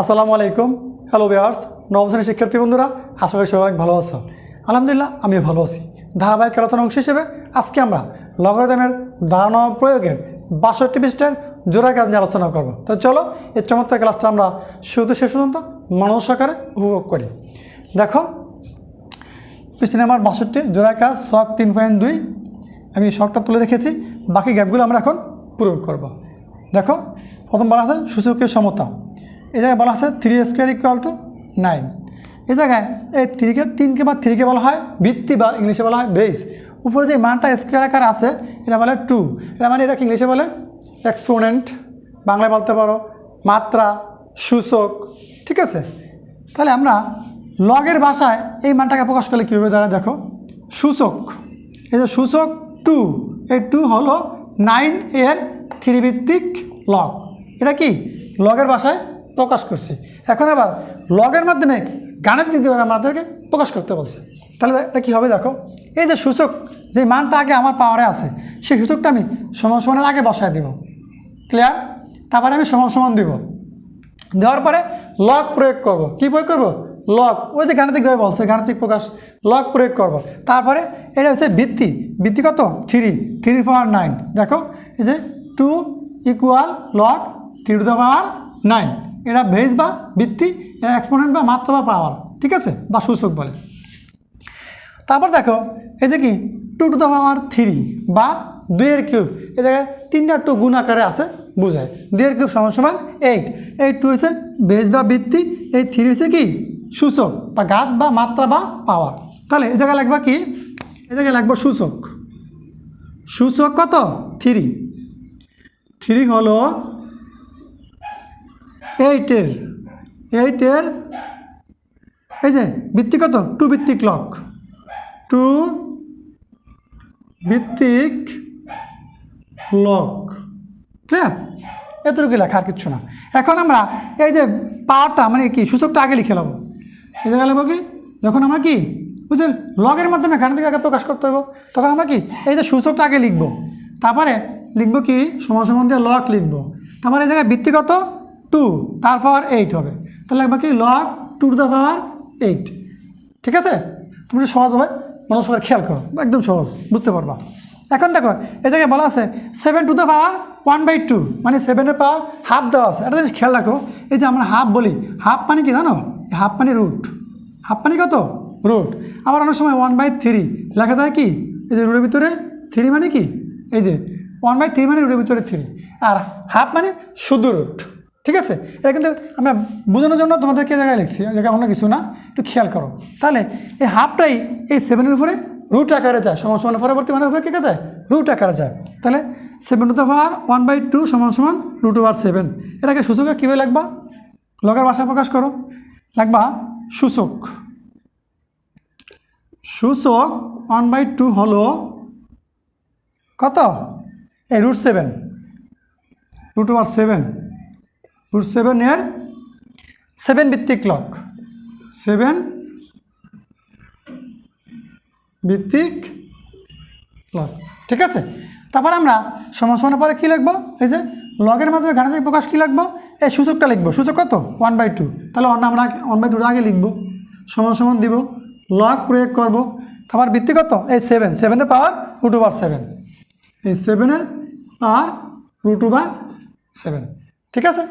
আসসালামু আলাইকুম। Hello Beers নবম শ্রেণির শিক্ষার্থী বন্ধুরা, আশা করি সবাই ভালো আছো। আলহামদুলিল্লাহ, আমিও ভালো আছি। ধারাবাহিক আলোচনার অংশ হিসেবে আজকে আমরা লগারিদমের ও প্রয়োগের বাষট্টি পৃষ্ঠের জোড়া কাজ নিয়ে আলোচনা করব। তো চলো, এই চমৎকার ক্লাসটা আমরা শুধু শেষ পর্যন্ত মনোজ সহকারে উপভোগ করি। দেখো পৃষ্ঠ নাম্বার বাষট্টি, জোড়া কাজ শখ তিন পয়েন্ট দুই। আমি শখটা তুলে রেখেছি, বাকি গ্যাপগুলো আমরা এখন পূরণ করব। দেখো, প্রথম বলা আছে সূচকীয় সমতা। এই জায়গায় বলা আছে three square equal to nine এই জায়গায় এই থ্রিকে তিনকে বা থ্রিকে বলা হয় ভিত্তি বা ইংলিশে বলা হয় বেস উপরে যে মানটা স্কোয়ার আকার আছে, এটা বলে টু এটা মানে এটাকে ইংলিশে বলে এক্সপোনেন্ট বাংলায় বলতে পারো মাত্রা, সূচক, ঠিক আছে? তাহলে আমরা লগের ভাষায় এই মানটাকে প্রকাশ করলে কীভাবে দাঁড়ায় দেখো? সূচক। এই যে সূচক টু এই টু হলো নাইন এর থ্রি ভিত্তিক লগ এটা কি? লগের ভাষায় প্রকাশ করছি। এখন আবার লগের মাধ্যমে গাণিতিকভাবে আমাদেরকে প্রকাশ করতে বলছে। তাহলে এটা কী হবে দেখো? এই যে সূচক, যে মানটা আগে আমার পাওয়ারে আছে, সেই সূচকটা আমি সমান সমানের আগে বসায় দিব। ক্লিয়ার তারপরে আমি সমান সমান দিব। দেওয়ার পরে লক প্রয়োগ করব। কি প্রয়োগ করব? লক ওই যে গাণিতিকভাবে বলছে, গাণিতিক প্রকাশ লক প্রয়োগ করব। তারপরে এটা হচ্ছে ভিত্তি। ভিত্তি কত? থ্রি থ্রি পাওয়ার নাইন দেখো, এই যে two equal log three to the power nine এটা ভেজ বা ভিত্তি এটা এক্সপোনেন্ট বা মাত্রা বা পাওয়ার ঠিক আছে? বা সূচক বলে। তারপর দেখো, এই যে কি? Two to the power three বা দুইয়ের কিউব এই জায়গায় তিনটা টু গুণ আকারে আছে, বুঝায়। দুইয়ের কিউব সমান সমান এইট এই টু হচ্ছে বেস বা বৃত্তি এই থ্রি হচ্ছে কি? সূচক, বা গাত বা মাত্রা বা পাওয়ার তাহলে এ জায়গায় লাগবা কি? এই জায়গায় লাগবো সূচক। সূচক কত? থ্রি থ্রি হলো এইটের এইটের এই যে ভিত্তি কত? টু ভিত্তিক লক টু ভিত্তিক লক ক্লিয়ার এতটুকু লেখা, আর কিচ্ছু না। এখন আমরা এই যে পাওয়ারটা মানে কি, সূচকটা আগে লিখে নেব। এই জায়গায় লিখব কি? যখন আমরা কি বুঝলেন লগের মাধ্যমে গাণিতিক আগে প্রকাশ করতে হবে তখন আমরা কি, এই যে সূচকটা আগে লিখব। তারপরে লিখব কি, সমান দিয়ে লক লিখব। তারপরে এই জায়গায় ভিত্তিগত টু তার পাওয়ার এইট হবে। তাহলে লাগবে কি? Log two to the power eight ঠিক আছে? তুমি সহজভাবে মনস্কার খেয়াল করো। একদম সহজ, বুঝতে পারবা। এখন দেখো, এই জায়গায় বলা আছে seven to the power one by two মানে সেভেনের পাওয়ার হাফ দেওয়া আছে। একটা জিনিস খেয়াল রাখো, এই যে আমরা হাফ বলি হাফ মানে কি জানো? হাফ মানে রুট হাফ মানে কত? রুট আবার অনেক সময় ওয়ান বাই থ্রি লেখা যায় কি? এই যে রুটের ভিতরে থ্রি মানে কি? এই যে ওয়ান বাই থ্রি মানে রুটের ভিতরে থ্রি আর হাফ মানে শুধু রুট ঠিক আছে? এটা কিন্তু আমরা বোঝানোর জন্য তোমাদেরকে জায়গায় লিখছি জায়গায় অন্য কিছু না, একটু খেয়াল করো। তাহলে এই হাফটাই এই সেভেনের উপরে রুট আকারে যায়, সমান সমান পরবর্তী মানের উপরে কী যায় রুট আকারে যায়। তাহলে seven to the power one by two সমান সমান রুট ওভার সেভেন এটাকে সূচকে কীভাবে লাগবা? লগের ভাষা প্রকাশ করো। লাগবা সূচক। সূচক ওয়ান বাই টু হলো কত? এই root seven root over seven root seven এর সেভেন ভিত্তিক লক সেভেন ভিত্তিক লক ঠিক আছে? তারপর আমরা সমান সমানের পরে কী লিখব? এই যে লগের মাধ্যমে গাণিতিক প্রকাশ কী লিখব? এই সূচকটা লিখব। সূচক কত? ওয়ান বাই টু তাহলে অন্য আমরা ওয়ান বাই টুটা আগে লিখব। সমান সমান দিব। লগ প্রয়োগ করব। তারপর ভিত্তি কত? এই সেভেন সেভেনের পাওয়ার রুট ওভার সেভেন এই সেভেনের পাওয়ার রুট ওভার সেভেন ঠিক আছে?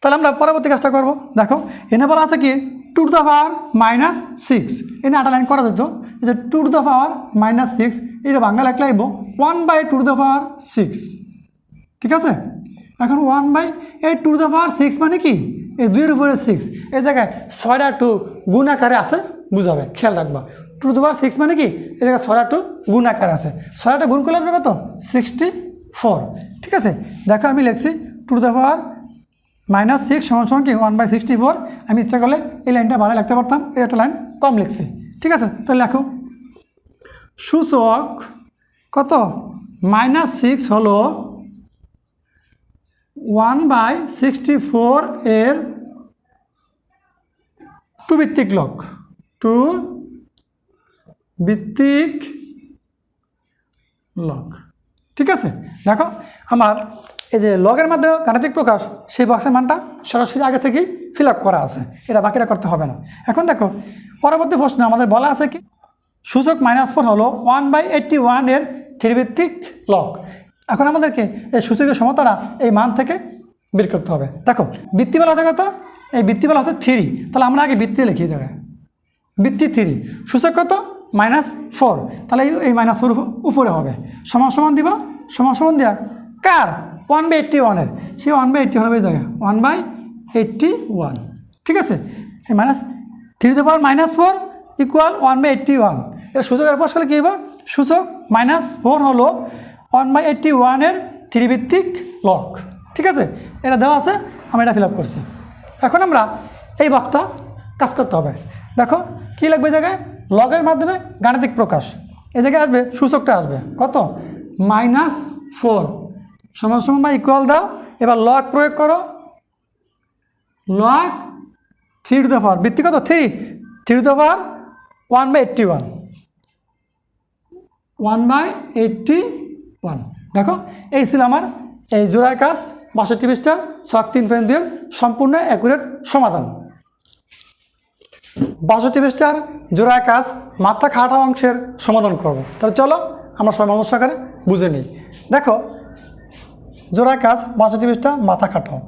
তাহলে আমরা পরবর্তী কাজটা করব। দেখো, এনে বলা আছে কি? Two to the power minus six এনে আটা লাইন করা যেত যে two to the power minus six এটা বাংলা লেখা লাগবো one by two to the power six ঠিক আছে? এখন ওয়ান বাই এই two to the power six মানে কি? এই দুইয়ের উপরে সিক্স এই জায়গায় ছয়টা টু গুণ আকারে আছে, বুঝাবে, খেয়াল রাখবা। Two to the power six মানে কি? এই জায়গায় ছয়টা টু গুণ আকারে আছে। ছয়টা গুণ করলে আসবে কত? সিক্সটি ফোর ঠিক আছে? দেখো আমি লিখছি two to the power minus six সমান সমান কি? ওয়ান বাই সিক্সটি ফোর আমি ইচ্ছা করলে এই লাইনটা ভালো লিখতে পারতাম, এই একটা লাইন কম লিখছি। ঠিক আছে? তাহলে লেখো। সূচক কত? মাইনাস সিক্স হলো ওয়ান বাই সিক্সটি ফোর এর টু ভিত্তিক লক টু ভিত্তিক লক ঠিক আছে? দেখো, আমার এই যে লগের মাধ্যমে গাণিতিক প্রকাশ, সেই বক্সের মানটা সরাসরি আগে থেকেই ফিল করা আছে। এটা বাকিটা করতে হবে না। এখন দেখো, পরবর্তী প্রশ্ন, আমাদের বলা আছে কি? সূচক মাইনাস ফোর হলো ওয়ান বাই এইটটি ওয়ানের থ্রিভিত্তিক লগ এখন আমাদেরকে এই সূচকের সমতাটা এই মান থেকে বের করতে হবে। দেখো বৃত্তিবেলা আছে কত এই বৃত্তিবেলা হচ্ছে থ্রি তাহলে আমরা আগে বৃত্তি লিখিয়ে দেবে বৃত্তি থ্রি সূচক কত? মাইনাস ফোর তাহলে এই মাইনাস ফোর উপরে হবে। সমান সমান দিব। সমান সমান দেওয়া কার? ওয়ান বাই এইট্টি ওয়ানের সেই ওয়ান বাই এইট্টি হবে এই জায়গায় ওয়ান বাই এইট্টি ওয়ান ঠিক আছে? এই minus three two power minus four equal one by eighty one এটা সূচকের পাশ করলে কী হবে সূচক মাইনাস ফোর হলো ওয়ান বাই এইট্টি ওয়ানের থ্রি ভিত্তিক লক ঠিক আছে? এটা দেওয়া আছে, আমি এটা ফিল আপ করছি। এখন আমরা এই বক্তা কাজ করতে হবে। দেখো, কী লাগবে জায়গায়? লগের মাধ্যমে গাণিতিক প্রকাশ। এই জায়গায় আসবে, সূচকটা আসবে। কত? মাইনাস ফোর সমান সমান বা ইকুয়াল দাও। এবার লক প্রয়োগ করো। Log three to the power বৃত্তি কত? Three three to the power one by eighty one one by eighty one দেখো, এই ছিল আমার এই জোড়ার কাজ, বাষট্টি পৃষ্ঠার ছক তিন পয়েন্ট দুয়ের সম্পূর্ণ অ্যাকুরেট সমাধান। বাষট্টি পৃষ্ঠার জোড়ার কাজ মাথা খাটা অংশের সমাধান করব। তাহলে চলো, আমরা সবাই মানুষ সহকারে বুঝে নিই। দেখো জোড়া কাজ, বাষট্টি পৃষ্ঠা, মাথা খাটাও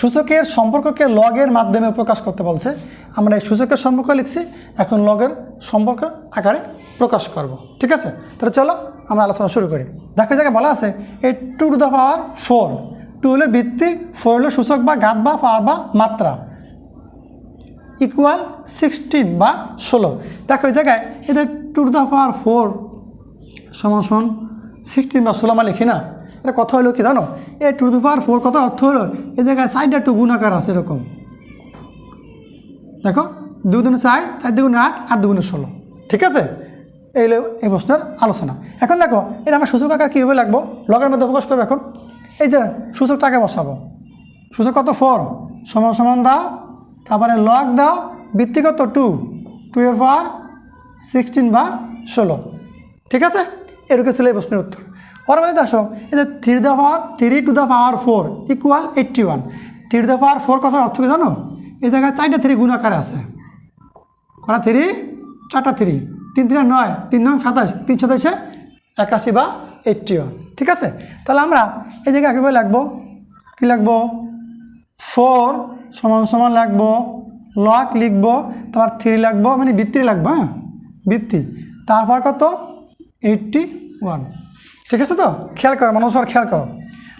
সূচকের সম্পর্ককে লগের মাধ্যমে প্রকাশ করতে বলছে। আমরা এই সূচকের সম্পর্ক লিখছি, এখন লগের সম্পর্ক আকারে প্রকাশ করব। ঠিক আছে? তাহলে চলো আমরা আলোচনা শুরু করি। দেখো জায়গায় বলা আছে, এই two to the power four two হলো ভিত্তি ফোর হলো সূচক বা ঘাত বা পাওয়ার বা মাত্রা। ইকুয়াল সিক্সটিন বা ষোলো। দেখো এই জায়গায় যে two to the power four সমান সমান সিক্সটিন বা ষোলো আমরা লিখি না। এটা কথা হলো কি জানো? এই টু টু পাওয়ার ফোর কথা অর্থ হলো, এই জায়গায় সাইডে একটু গুণাকার আছে এরকম। দেখো, দুই দুগুণে চার চার দুগুণে আট আট দুগুণে ষোলো। ঠিক আছে? এই হলো এই প্রশ্নের আলোচনা। এখন দেখো, এটা আমার সূচক আকার কীভাবে লাগবো? লগের মধ্যে প্রকাশ করব এখন। এই যে সূচকটাকে বসাবো। সূচক কত? ফোর সমান সমান দাও। তারপরে লগ দাও। বৃত্তি কত? টু টু এর পাওয়ার সিক্সটিন বা ষোলো। ঠিক আছে? এরকম ছিল এই প্রশ্নের উত্তর। পরবর্তীতে আসো যে three the power three to the power four equal eighty one three the power four কথার অর্থ কি জানো? এই জায়গায় চারটা থ্রি গুণাকারে আছে। করা থ্রি চারটা থ্রি তিন তিনে নয়, তিন নয় সাতাশ, তিন সাতাশে একাশি বা এইট্টি ওয়ান ঠিক আছে? তাহলে আমরা এই জায়গায় একেবারে লাগবো কী লাগবো ফোর সমান সমান লাগবো লক লিখব। তারপর থ্রি লাগবো মানে বৃত্তি লাগবো হ্যাঁ? বৃত্তি। তারপর কত? এইটটি ওয়ান ঠিক আছে তো? খেয়াল করো, মানুষ আর খেয়াল করো।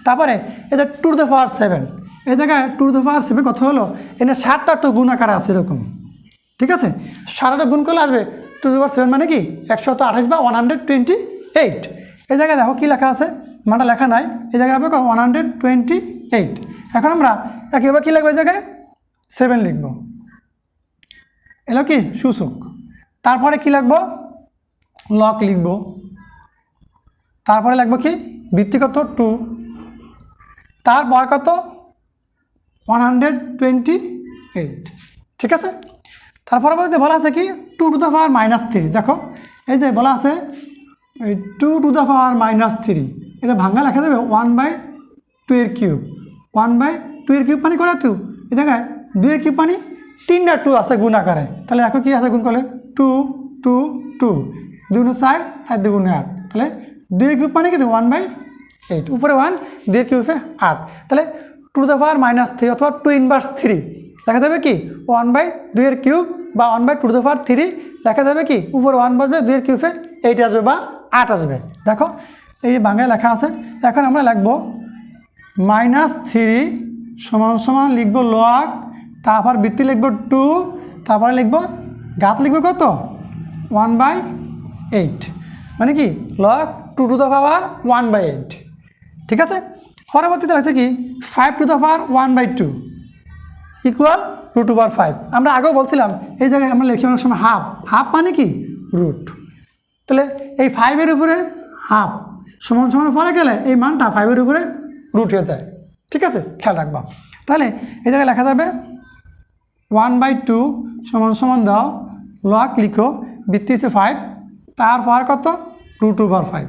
তারপরে যে টু দ্য পাওয়ার সেভেন এই জায়গায় টু দ্য পাওয়ার সেভেন কথা হলো, এনে ষাটটা টু গুণ আকারে আছে এরকম। ঠিক আছে? সারাটা গুণ করলে আসবে টু দ্য পাওয়ার সেভেন মানে কি? একশো আঠাশ বা ওয়ান হান্ড্রেড টোয়েন্টি এইট এই জায়গায় দেখো কী লেখা আছে? মানটা লেখা নাই। এই জায়গায় হবে ওয়ান হান্ড্রেড টোয়েন্টি এইট এখন আমরা একেবারে কী লাগবে এই জায়গায়? সেভেন লিখব। এলো কি? সূচক। তারপরে কী লাগবো লক লিখব। তারপরে লাগবো কি? ভিত্তিগত টু তারপর কত? ওয়ান হান্ড্রেড টোয়েন্টি এইট ঠিক আছে? তারপরে বলতে বলা আছে কি? Two to the power minus three দেখো, এই যে বলা আছে, এই two to the power minus three এটা ভাঙা লেখা দেবে ওয়ান বাই টু এর কিউব ওয়ান বাই টু এর কিউব মানে করে টু এই জায়গায় দুইয়ের কিউব মানে তিনটা টু আছে গুণ আকারে। তাহলে এখন কি আছে গুণ করলে? টু টু টু দুগুণ চার চার দুগুণে আট। তাহলে দুইয়ের কিউব মানে কি ওয়ান বাই এইট উপরে ওয়ান দুইয়ের কিউবে আট। তাহলে two the power minus three অথবা টু ইনভার্স থ্রি লেখা যাবে কি? ওয়ান বাই দুইয়ের কিউব বা one by two the power three লেখা যাবে কি? উপরে ওয়ান বসবে দুইয়ের কিউবে এইট আসবে বা আট আসবে। দেখো, এই যে বাংলায় লেখা আছে, এখন আমরা লিখব মাইনাস থ্রি সমান সমান লিখব লক তারপর বৃত্তি লিখব টু তারপরে লিখব গাত লিখব কত? ওয়ান বাই এইট মানে কি? Log two to the power one by eight ঠিক আছে? পরবর্তীতে আছে কি? Five to the power one by two equal root over five আমরা আগেও বলছিলাম, এই জায়গায় আমরা লিখি অনেক সময় হাফ হাফ মানে কি? রুট তাহলে এই ফাইভের উপরে হাফ সমান সমান পরে গেলে এই মানটা ফাইভের উপরে রুট হয়ে যায়। ঠিক আছে? খেয়াল রাখবা। তাহলে এই জায়গায় লেখা যাবে ওয়ান বাই টু সমান সমান দাও। লক লিখো, বৃত্তি হচ্ছে ফাইভ তারপর কত? রুট ওভার ফাইভ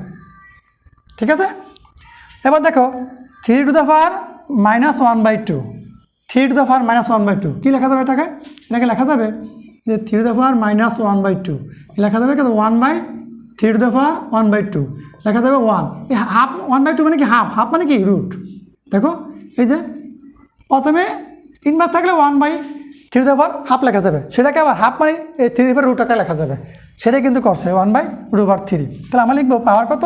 ঠিক আছে? এবার দেখো three to the power minus one by two three to the power minus one by two কী লেখা যাবে এটাকে? এটাকে লেখা যাবে যে three to the power minus one by two লেখা যাবে কিন্তু one by three to the power one by two লেখা যাবে ওয়ান এই হাফ ওয়ান বাই টু মানে কি হাফ হাফ মানে কি? রুট দেখো, এই যে প্রথমে ইনভার্স থাকলে one by three the power half লেখা যাবে। সেটাকে আবার হাফ মানে এই থ্রি পার রুট আকারে লেখা যাবে। সেটাই কিন্তু করছে ওয়ান বাই রুট থ্রি তাহলে আমরা লিখব পাওয়ার কত?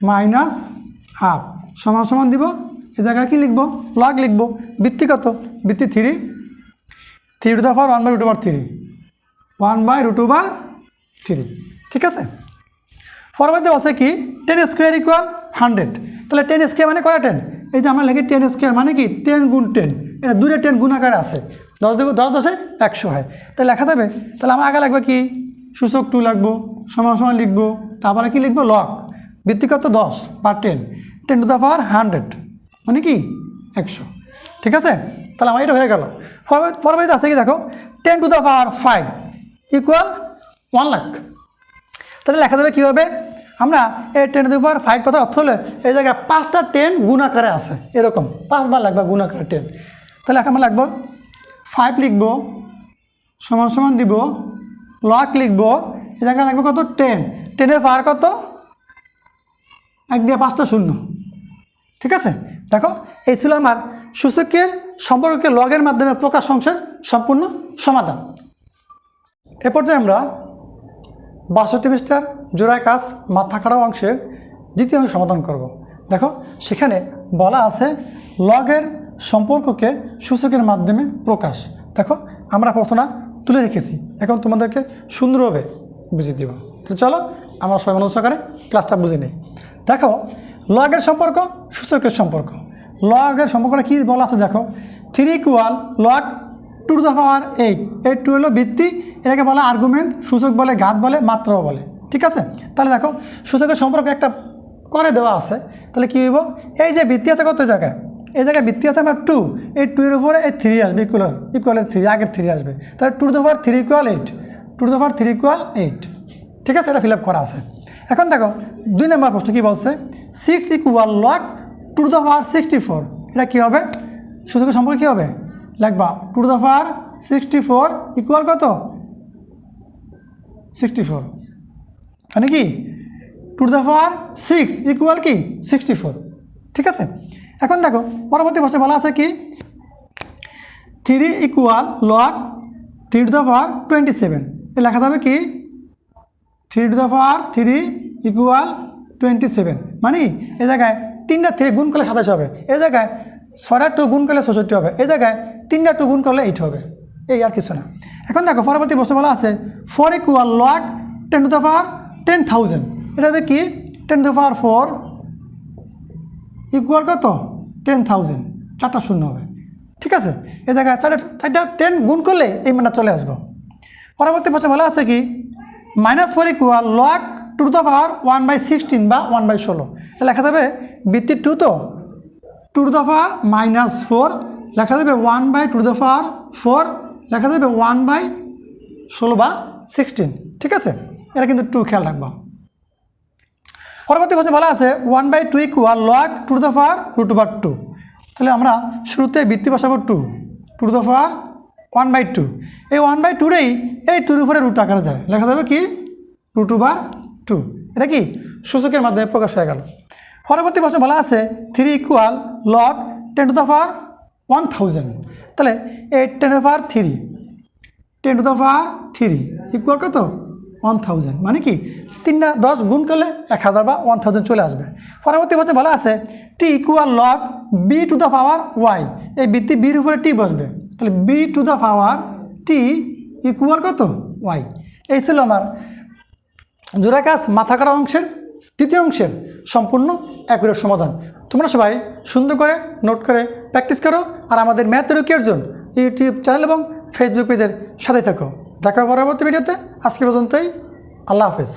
Minus half. সমান সমান দিব। এ জায়গায় কি লিখব? লগ লিখব। বৃত্তি কত? বৃত্তি three. Three to power one by root over three one by root over three ঠিক আছে? পরবর্তী আছে কি? টেন স্কোয়ার ইকুয়াল হান্ড্রেড তাহলে টেন স্কোয়ার মানে কটা টেন এই যে আমরা লিখি টেন স্কোয়ার মানে কি? টেন গুণ টেন এটা দূরে টেন গুণ আকারে আছে। দশ দশ দশে একশো হয়। তাহলে লেখা যাবে? তাহলে আমার আগে লাগবে কি? সূচক টু লাগবো সমান সমান লিখব। তারপরে কি লিখব? লক ভিত্তিগত দশ বা ten ten to the power hundred মানে কি? একশো। ঠিক আছে? তাহলে আমার এটা হয়ে গেল। পরবর্তী পরবর্তীতে আছে কি দেখো? Ten to the power five equal one lakh তাহলে লেখা যাবে কীভাবে? আমরা এই ten to the power five কথার অর্থ হলে এই জায়গায় পাঁচটা টেন গুণ আকারে আছে। এরকম। পাঁচবার লাগবে গুণ আকারে টেন তাহলে আমরা লাগবো ফাইভ লিখব, সমান সমান দিব লক লিখব। এই জায়গায় লাগবে কত? টেন টেনের পাওয়ার কত? এক দিয়ে পাঁচটা শূন্য। ঠিক আছে? দেখো, এই ছিল আমার সূচকের সম্পর্কে লগের মাধ্যমে প্রকাশ অংশের সম্পূর্ণ সমাধান। এ পর্যায়ে আমরা বাষট্টি পৃষ্ঠার জোড়ায় কাজ মাথা খাড়া অংশের দ্বিতীয় অংশ সমাধান করব। দেখো, সেখানে বলা আছে লগের সম্পর্ককে সূচকের মাধ্যমে প্রকাশ। দেখো, আমরা প্রশ্নটা তুলে রেখেছি। এখন তোমাদেরকে সুন্দরভাবে বুঝিয়ে দিব। তো চলো, আমরা সবাই মনোযোগ সহকারে ক্লাসটা বুঝে নিই। দেখো লগের সম্পর্ক, সূচকের সম্পর্ক। লগের সম্পর্কটা কী বলা আছে দেখো? Three equal log two to the power eight eight two হলো ভিত্তি, এটাকে বলে আর্গুমেন্ট সূচক বলে ঘাত বলে, মাত্রাও বলে। ঠিক আছে? তাহলে দেখো, সূচকের সম্পর্ক একটা করে দেওয়া আছে, তাহলে কী হইব? এই যে ভিত্তি আছে কত জায়গায়? এই জায়গায় ভিত্তি আছে আমার টু এই টু এর উপরে এই থ্রি আসবে ইকুয়াল ইকুয়ালের থ্রি আগের থ্রি আসবে। তাহলে two the power three equal eight two the power three equal eight ঠিক আছে? এটা ফিল আপ করা আছে। এখন দেখো, দুই নম্বর প্রশ্ন কী বলছে? Six equal log two the power sixty four এটা কী হবে? সূচকের সম্পর্কে কী হবে? লিখবা two the power sixty four equal কত? সিক্সটি ফোর মানে কি? Two the power six equal কি? সিক্সটি ফোর ঠিক আছে? এখন দেখো, পরবর্তী প্রশ্নে বলা আছে কি? Three equal log three to the power twenty seven এ লেখা যাবে কি? Three to the power three equal twenty seven মানে এ জায়গায় তিনটা থ্রি গুণ করলে সাতাশ হবে। এ জায়গায় ছটা টু গুণ করলে ছষট্টি হবে। এ জায়গায় তিনটা টু গুণ করলে এইট হবে। এই আর কিছু না। এখন দেখো পরবর্তী প্রশ্ন বলা আছে four equal log ten to the power ten thousand এটা হবে কি? Ten to power four equal কত? টেন থাউজেন্ড চারটা শূন্য হবে। ঠিক আছে? এই জায়গায় চারটা চারটা টেন গুণ করলে এই মানটা চলে আসব। পরবর্তী প্রশ্ন বলা আছে কি? Minus four equal log two the power one by sixteen বা ওয়ান বাই ষোলো। লেখা যাবে বৃত্তি টু তো two to the power minus four লেখা যাবে one by two the power four লেখা যাবে ওয়ান বাই ষোলো বা সিক্সটিন ঠিক আছে? এটা কিন্তু টু খেয়াল রাখব। পরবর্তী প্রশ্নে বলা আছে one by two equal log two the power root over two তাহলে আমরা শুরুতে বৃত্তি বসাবো two to the power one by two এই ওয়ান বাই টুরেই এই টুর উপরে রুট আকারে যায়। লেখা যাবে কি? টু টু বার টু এটা কি? সূচকের মাধ্যমে প্রকাশ হয়ে গেল। পরবর্তী প্রশ্নে বলা আছে three equal log ten to the power one thousand তাহলে এই ten to power three ten to the power three equal কত? ওয়ান থাউজেন্ড মানে কি? তিনটা দশ গুণ করলে এক হাজার বা ওয়ান থাউজেন্ড চলে আসবে। পরবর্তী বছর বলা আছে T equal log B to the power Y এই বৃত্তি বির উপরে টি বসবে। তাহলে B to the power T equal কত? ওয়াই এই ছিল আমার জোড়া কাজ, মাথা কাটা অংশের তৃতীয় অংশের সম্পূর্ণ অ্যাকুরেট সমাধান। তোমরা সবাই সুন্দর করে নোট করে প্র্যাকটিস করো আর আমাদের ম্যাথ রুকিয়ার জন্য ইউটিউব চ্যানেল এবং ফেসবুক পেজের সাথে থাকো। দেখা পরবর্তী ভিডিওতে আজকে পর্যন্তই। আল্লাহ হাফেজ।